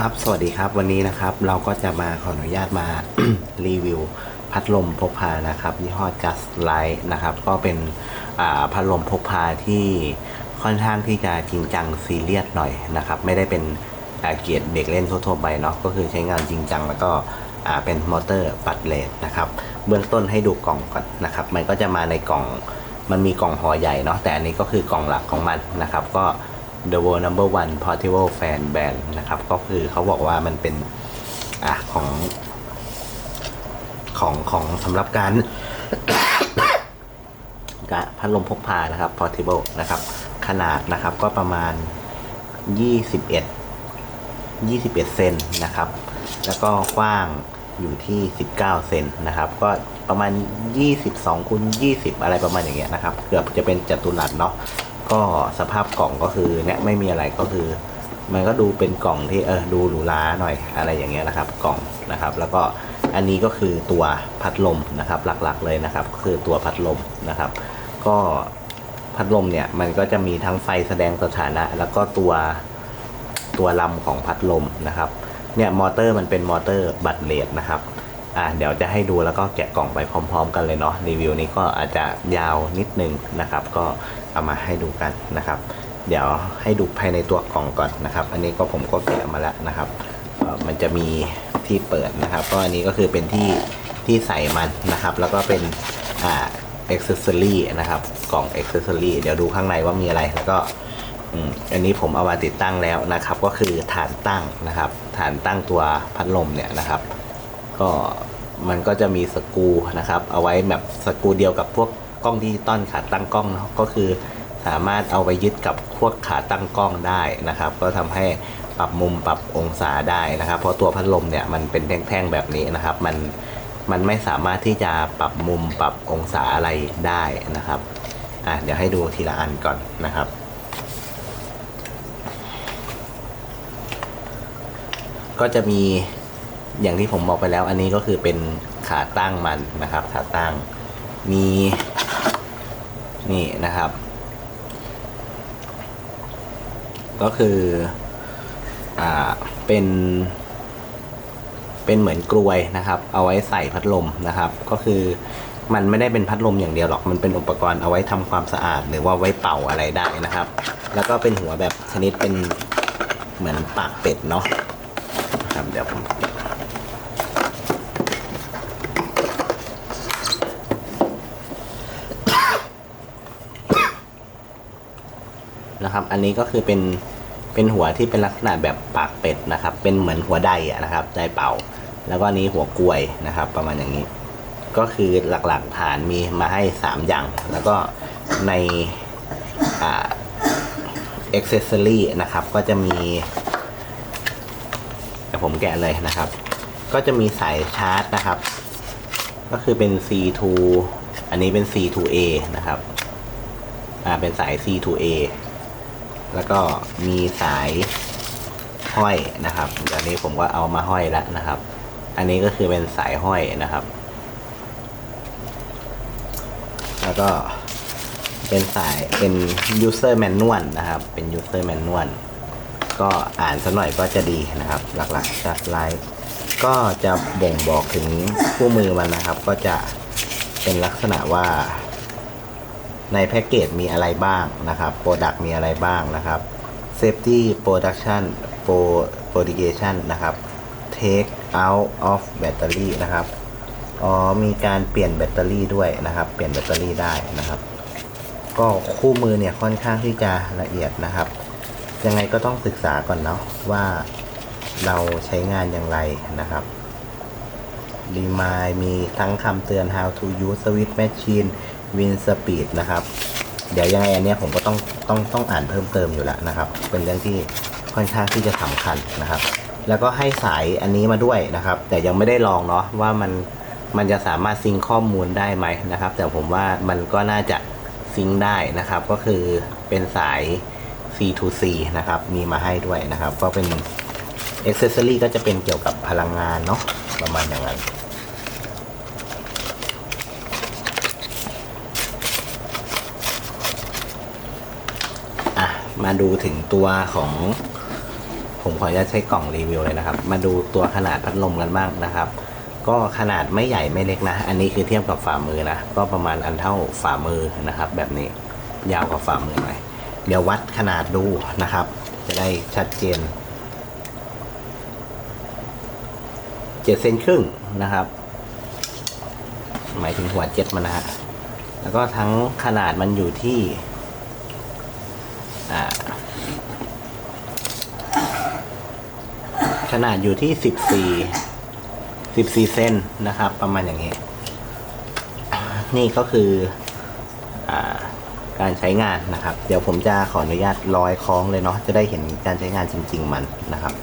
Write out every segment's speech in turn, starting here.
ครับ สวัสดีครับ วันนี้นะครับ เราก็จะมาขออนุญาตมา รีวิวพัดลมพกพานะครับ ยี่ห้อ Just Light นะครับ ก็เป็นพัดลมพกพาที่ค่อนข้างที่จะจริงจังซีเรียสหน่อยนะครับ ไม่ได้เป็นเกียรติเด็กเล่นทั่วๆไปเนาะ ก็คือใช้งานจริงจังแล้วก็เป็นมอเตอร์ปัดเลดนะครับ เบื้องต้นให้ดูกล่องก่อนนะครับ มันก็จะมาในกล่อง มันมีกล่องห่อใหญ่เนาะ แต่อันนี้ก็คือกล่องหลักของมันนะครับ ก็ The World Number One Portable Fan Band นะครับ ก็คือเขาบอกว่ามันเป็นอะของ ของของสำหรับการพัดลมพกพานะครับ portable นะครับ ขนาดนะครับก็ประมาณ 21 21 เซนนะครับ แล้วก็กว้างอยู่ที่ 19 เซนนะครับ ก็ประมาณ 22คูณ20 อะไรประมาณอย่างเงี้ยนะครับ เกือบจะเป็นจัตุรัสเนาะ ก็สภาพกล่องก็คือเนี่ยไม่มีอะไรก็คือ มันก็ดูเป็นกล่องที่เออดูหรูหราหน่อยอะไรอย่างเงี้ยนะครับ กล่องนะครับ แล้วก็อันนี้ก็คือตัวพัดลมนะครับ หลักๆเลยนะครับ ก็คือตัวพัดลมนะครับ ก็พัดลมเนี่ยมันก็จะมีทั้งไฟแสดงสถานะ แล้วก็ตัวตัวลำของพัดลมนะครับเนี่ยมอเตอร์มันเป็นมอเตอร์บัตเลดนะครับอ่าเดี๋ยวจะให้ดูแล้วก็แกะกล่องไปพร้อม ๆ กันเลยเนาะรีวิวนี้ก็อาจจะยาวนิดนึงนะครับ ก็ เอามาให้ดูกันนะครับ เดี๋ยวให้ดูภายในตัวกล่องก่อนนะครับ อันนี้ก็ผมก็แกะมาแล้วนะครับมันจะมีที่เปิดนะครับ ก็อันนี้ก็คือเป็นที่ที่ใส่มันนะครับ แล้วก็เป็นอ่าเอ็กเซสซอรี่นะครับ กล่องเอ็กเซสซอรี่เดี๋ยวดูข้างในว่ามีอะไรแล้วก็อันนี้ผมเอามาติดตั้งแล้วนะครับ ก็คือฐานตั้งนะครับ ฐานตั้งตัวพัดลมเนี่ยนะครับ ก็มันก็จะมีสกูนะครับ เอาไว้แบบสกูเดียวกับพวก กล้องดิจิตอลขาตั้งกล้องเนอะก็คือสามารถเอาไปยึดกับพวกขาตั้งกล้องได้นะครับ ก็ทำให้ปรับมุมปรับองศาได้นะครับ เพราะตัวพัดลมเนี่ยมันเป็นแท่งๆแบบนี้นะครับ มันมันไม่สามารถที่จะปรับมุมปรับองศาอะไรได้นะครับอะเดี๋ยวให้ดูทีละอันก่อนนะครับก็จะมีอย่างที่ผมบอกไปแล้วอันนี้ก็คือเป็นขาตั้งมันนะครับ ขาตั้งมี นี่นะครับ ก็คืออ่าเป็นเป็นเหมือนกลวยนะครับ เอาไว้ใส่พัดลมนะครับ ก็คือมันไม่ได้เป็นพัดลมอย่างเดียวหรอก มันเป็นอุปกรณ์เอาไว้ทำความสะอาด หรือว่าไว้เป่าอะไรได้นะครับ แล้วก็เป็นหัวแบบชนิดเป็นเหมือนปากเป็ดเนาะครับเดี๋ยวผม นะครับ อันนี้ก็คือเป็นเป็นหัวที่เป็นลักษณะแบบปากเป็ดนะครับ เป็นเหมือนหัวไดอะนะครับไดเป่า แล้วก็นี้หัวกลวยนะครับ ประมาณอย่างนี้ ก็คือหลักๆฐานมีมาให้ 3 อย่าง แล้วก็ในอ่า accessory นะครับก็จะมีเดี๋ยวผมแกะเลยนะครับ ก็จะมีสายชาร์จนะครับ ก็คือเป็น C2 อันนี้เป็น C2A นะครับ อ่าเป็นสาย C2A แล้วก็มีสายห้อยนะครับเดี๋ยวนี้ผมก็เอามาห้อยแล้วนะครับ อันนี้ก็คือเป็นสายห้อยนะครับ แล้วก็เป็นสายเป็น user manual นะครับ เป็น user manual ก็อ่านสักหน่อยก็จะดีนะครับ หลักๆ just like ก็จะบ่งบอกถึงคู่มือมันนะครับ ก็จะเป็นลักษณะว่า ในแพ็กเกจมีอะไรบ้างนะครับ โปรดักต์มีอะไรบ้างนะครับ Safety Production Pro Prodication นะครับ Take out of battery นะครับ อ๋อ มีการเปลี่ยนแบตเตอรี่ด้วยนะครับ เปลี่ยนแบตเตอรี่ได้นะครับ ก็คู่มือเนี่ยค่อนข้างที่จะละเอียดนะครับ ยังไงก็ต้องศึกษาก่อนเนาะว่าเราใช้งานอย่างไรนะครับรีมายมีทั้งคำเตือน how to use switch machine win speed นะครับ เดี๋ยวยังไงอันนี้ผมก็ต้องต้องต้องอ่านเพิ่มเติมอยู่แล้วนะครับ เป็นเรื่องที่ค่อนข้างที่จะสำคัญนะครับ แล้วก็ให้สายอันนี้มาด้วยนะครับ แต่ยังไม่ได้ลองเนาะว่ามันมันจะสามารถซิงข้อมูลได้ไหมนะครับ แต่ผมว่ามันก็น่าจะซิงได้นะครับ ก็คือเป็นสาย C2C นะครับ มีมาให้ด้วยนะครับ ก็เป็น accessory ก็จะเป็นเกี่ยวกับพลังงานเนาะประมาณอย่างนั้น อะ มาดูถึงตัวของ ผมขออนุญาตใช้กล่องรีวิวเลยนะครับ มาดูตัวขนาดพัดลมกันบ้างนะครับ ก็ขนาดไม่ใหญ่ไม่เล็กนะ อันนี้คือเทียบกับฝ่ามือนะ ก็ประมาณอันเท่าฝ่ามือนะครับ แบบนี้ยาวกว่าฝ่ามือหน่อยเดี๋ยววัดขนาดดูนะครับ จะได้ชัดเจนเจ็ดเซนครึ่งนะครับ หมายถึงหัวเจ็ดมันนะฮะแล้วก็ทั้งขนาดมันอยู่ที่ อ่า ขนาดอยู่ที่สิบสี่สิบสี่เซนนะครับ ประมาณอย่างนี้ นี่ก็คืออการใช้งานนะครับ เดี๋ยวผมจะขออนุญาตร้อยคล้องเลยเนาะจะได้เห็นการใช้งานจริง ๆ มันนะครับ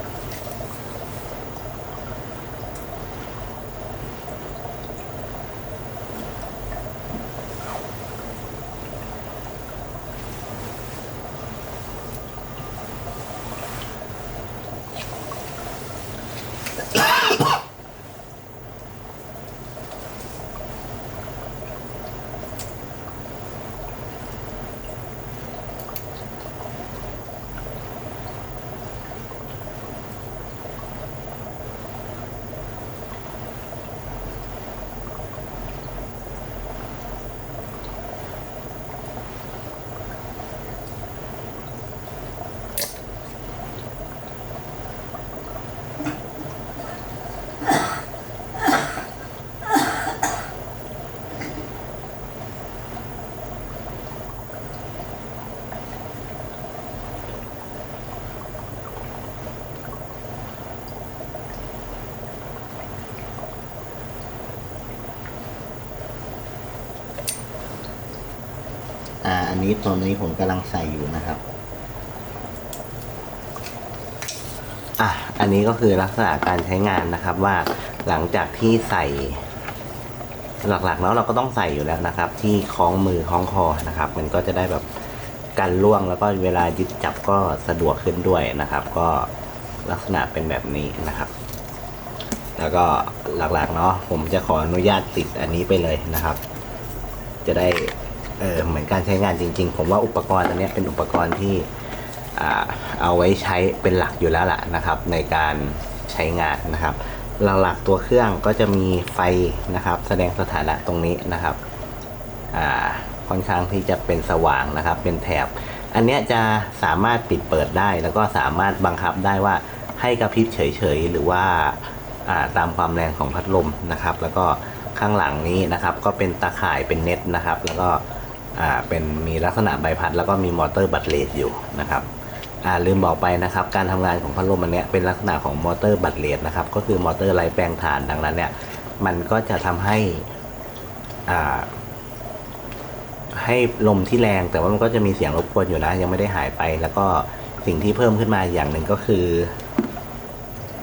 อ่าอันนี้ตอนนี้ผมกำลังใส่อยู่นะครับอะอันนี้ก็คือลักษณะการใช้งานนะครับว่าหลังจากที่ใส่ หลักๆแล้วเราก็ต้องใส่อยู่แล้วนะครับ ที่คล้องมือคล้องคอนะครับ มันก็จะได้แบบกันล่วงแล้วก็เวลายึดจับก็สะดวกขึ้นด้วยนะครับ ก็ลักษณะเป็นแบบนี้นะครับ แล้วก็หลักๆเนาะผมจะขออนุญาตติดอันนี้ไปเลยนะครับ จะได้ เออเหมือนการใช้งานจริง ๆ ผมว่าอุปกรณ์อันเนี้เป็นอุปกรณ์ที่เอาไว้ใช้เป็นหลักอยู่แล้วล่ะนะครับ ในการใช้งานนะครับหลักๆตัวเครื่องก็จะมีไฟนะครับ แสดงสถานะตรงนี้นะครับค่อนข้างที่จะเป็นสว่างนะครับ เป็นแถบ อันนี้จะสามารถปิดเปิดได้ แล้วก็สามารถบังคับได้ว่าให้กระพริบเฉยๆ หรือว่าอ่าตามความแรงของพัดลมนะครับ แล้วก็ข้างหลังนี้นะครับ ก็เป็นตาข่ายเป็นเน็ตนะครับ แล้วก็ อ่าเป็นมีลักษณะใบพัดแล้วก็มีมอเตอร์บัตเลสอยู่นะครับอ่าลืมบอกไปนะครับ การทำงานของพัดลมอันเนี้ยเป็นลักษณะของมอเตอร์บัตเลสนะครับก็คือมอเตอร์ไร้แปลงถ่านดังนั้นเนี่ยมันก็จะทำให้อ่าให้ลมที่แรงแต่ว่ามันก็จะมีเสียงรบกวนอยู่นะ ยังไม่ได้หายไป แล้วก็สิ่งที่เพิ่มขึ้นมาอย่างหนึ่งก็คือ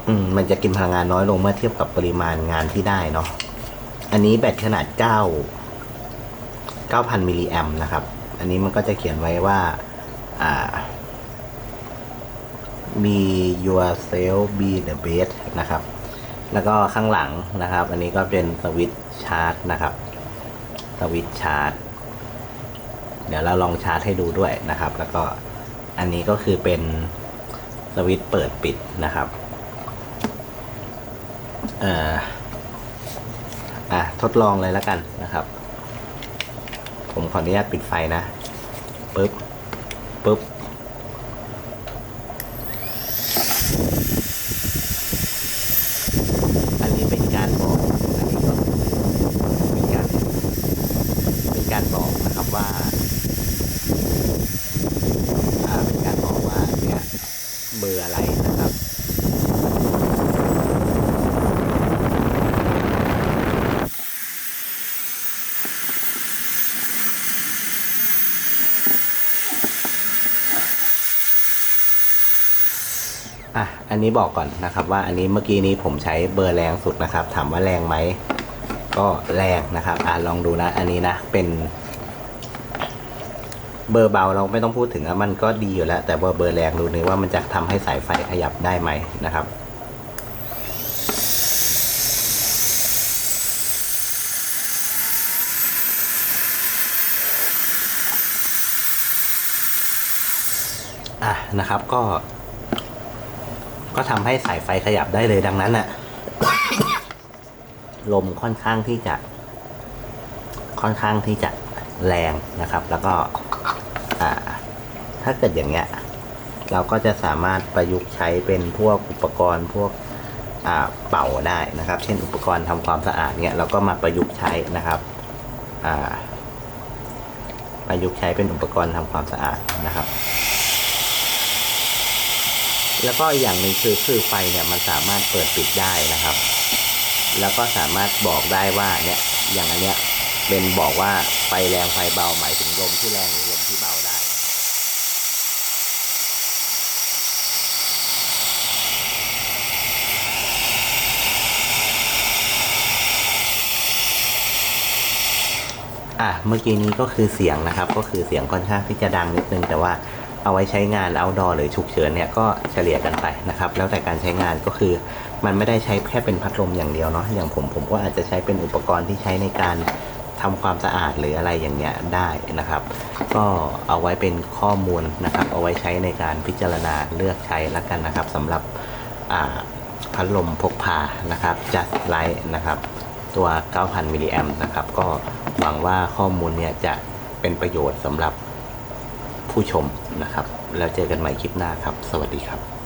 อืมมันจะกินพลังงานน้อยลงเมื่อเทียบกับปริมาณงานที่ได้เนาะอันนี้แบตขนาด9 9,000มิลลิแอมนะครับ อันนี้มันก็จะเขียนไว้ว่าามี yourself be the best นะครับ แล้วก็ข้างหลังนะครับ อันนี้ก็เป็นสวิตชาร์จนะครับ สวิตชาร์จ เดี๋ยวเราลองชาร์จให้ดูด้วยนะครับ แล้วก็อันนี้ก็คือเป็นสวิตเปิดปิดนะครับเอ่ออะทดลองเลยแล้วกันนะครับ ผมขออนุญาตปิดไฟนะปึ๊บปึ๊บ อันนี้เป็นการบอก อันนี้ก็เป็นการ เป็นการบอกนะครับว่า อ่า เป็นการบอกว่าเนี่ยเบอร์อะไรนะครับ อะอันนี้บอกก่อนนะครับว่าอันนี้เมื่อกี้นี้ผมใช้เบอร์แรงสุดนะครับ ถามว่าแรงไหมก็แรงนะครับอะลองดูนะ อันนี้นะเป็น เบอร์เบาเราไม่ต้องพูดถึงอะมันก็ดีอยู่แล้ว แต่ว่าเบอร์แรงดูนึงว่ามันจะทำให้สายไฟขยับได้ไหมนะครับอะนะครับก็ ก็ทำให้สายไฟขยับได้เลยดังนั้นน่ะลมค่อนข้างที่จะ ค่อนข้างที่จะแรงนะครับ แล้วก็ถ้าเกิดอย่างเงี้ย เราก็จะสามารถประยุกต์ใช้เป็นพวกอุปกรณ์พวกเป่าได้นะครับ เช่นอุปกรณ์ทำความสะอาดเนี่ยเราก็มาประยุกต์ใช้นะครับประยุกต์ใช้เป็นอุปกรณ์ทำความสะอาดนะครับ แล้วก็อย่างหนึ่งคือคือไฟเนี่ยมันสามารถเปิดปิดได้นะครับ แล้วก็สามารถบอกได้ว่าเนี่ยอย่างอันเนี้ยเป็นบอกว่าไฟแรงไฟเบาหมายถึงลมที่แรงหรือลมที่เบาได้นะครับอะเมื่อกี้นี้ก็คือเสียงนะครับ ก็คือเสียงค่อนข้างที่จะดังนิดนึงแต่ว่า เอาไว้ใช้งาน outdoor หรือฉุกเฉินเนี่ยก็เฉลี่ยกันไปนะครับแล้วแต่การใช้งานก็คือ มันไม่ได้ใช้แค่เป็นพัดลมอย่างเดียวเนาะอย่างผมผมก็อาจจะใช้เป็นอุปกรณ์ที่ใช้ในการทำความสะอาดหรืออะไรอย่างเงี้ยได้นะครับ ก็เอาไว้เป็นข้อมูลนะครับ เอาไว้ใช้ในการพิจารณาเลือกใช้ละกันนะครับสำหรับพัดลมพกพานะครับ just light นะครับ ตัว 9,000มิลลิแอมนะครับ ก็หวังว่าข้อมูลเนี่ยจะเป็นประโยชน์สำหรับ ผู้ชมนะครับ แล้วเจอกันใหม่คลิปหน้าครับ สวัสดีครับ